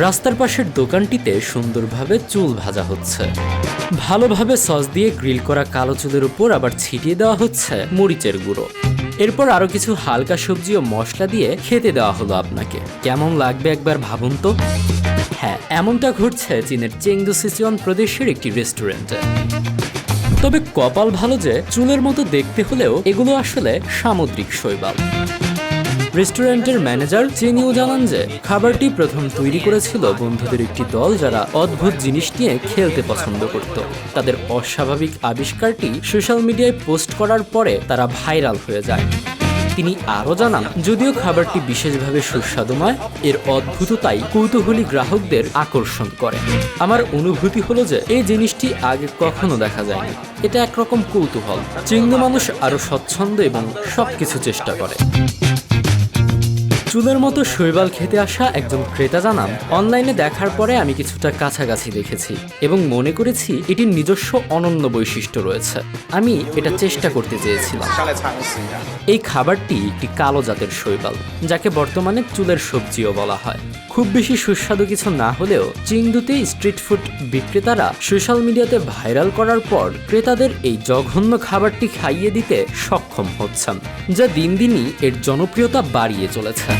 রাস্তার পাশের দোকানটিতে সুন্দরভাবে চুল ভাজা হচ্ছে। ভালোভাবে সস দিয়ে গ্রিল করা কালো চুলের উপর আবার ছিটিয়ে দেওয়া হচ্ছে মরিচের গুঁড়ো। এরপর আরও কিছু হালকা সবজি ও মশলা দিয়ে খেতে দেওয়া হলো আপনাকে। কেমন লাগবে একবার ভাবুন তো? হ্যাঁ এমনটা ঘটছে চীনের চেংদু সিচুয়ান প্রদেশের একটি রেস্টুরেন্টে। তবে কপাল ভালো যে, চুলের মতো দেখতে হলেও এগুলো আসলে সামুদ্রিক শৈবাল। রেস্টুরেন্টের ম্যানেজার চিনিও জানান যে, খাবারটি প্রথম তৈরি করেছিল বন্ধুদের একটি দল যারা অদ্ভুত জিনিস নিয়ে খেলতে পছন্দ করত। তাদের অস্বাভাবিক আবিষ্কারটি সোশ্যাল মিডিয়ায় পোস্ট করার পরে তারা ভাইরাল হয়ে যায়। তিনি আরও জানান, যদিও খাবারটি বিশেষভাবে সুস্বাদুময় এর অদ্ভুততাই কৌতূহলী গ্রাহকদের আকর্ষণ করে। আমার অনুভূতি হলো যে, এই জিনিসটি আগে কখনো দেখা যায়নি। এটা একরকম কৌতূহল। চিংড়ি মানুষ আরও স্বচ্ছন্দ এবং সবকিছু চেষ্টা করে। চুলের মতো শৈবাল খেতে আসা একজন ক্রেতা জানান, অনলাইনে দেখার পরে আমি কিছুটা কাছাকাছি দেখেছি এবং মনে করেছি এটির নিজস্ব অনন্য বৈশিষ্ট্য রয়েছে। আমি এটা চেষ্টা করতে চেয়েছিলাম। এই খাবারটি একটি কালো জাতের শৈবাল, যাকে বর্তমানে চুলের সবজিও বলা হয়। খুব বেশি সুস্বাদু কিছু না হলেও চিংদুতে স্ট্রিট ফুড বিক্রেতারা সোশ্যাল মিডিয়াতে ভাইরাল করার পর ক্রেতাদের এই জঘন্য খাবারটি খাইয়ে দিতে সক্ষম হচ্ছেন, যা দিন দিনই এর জনপ্রিয়তা বাড়িয়ে চলেছে।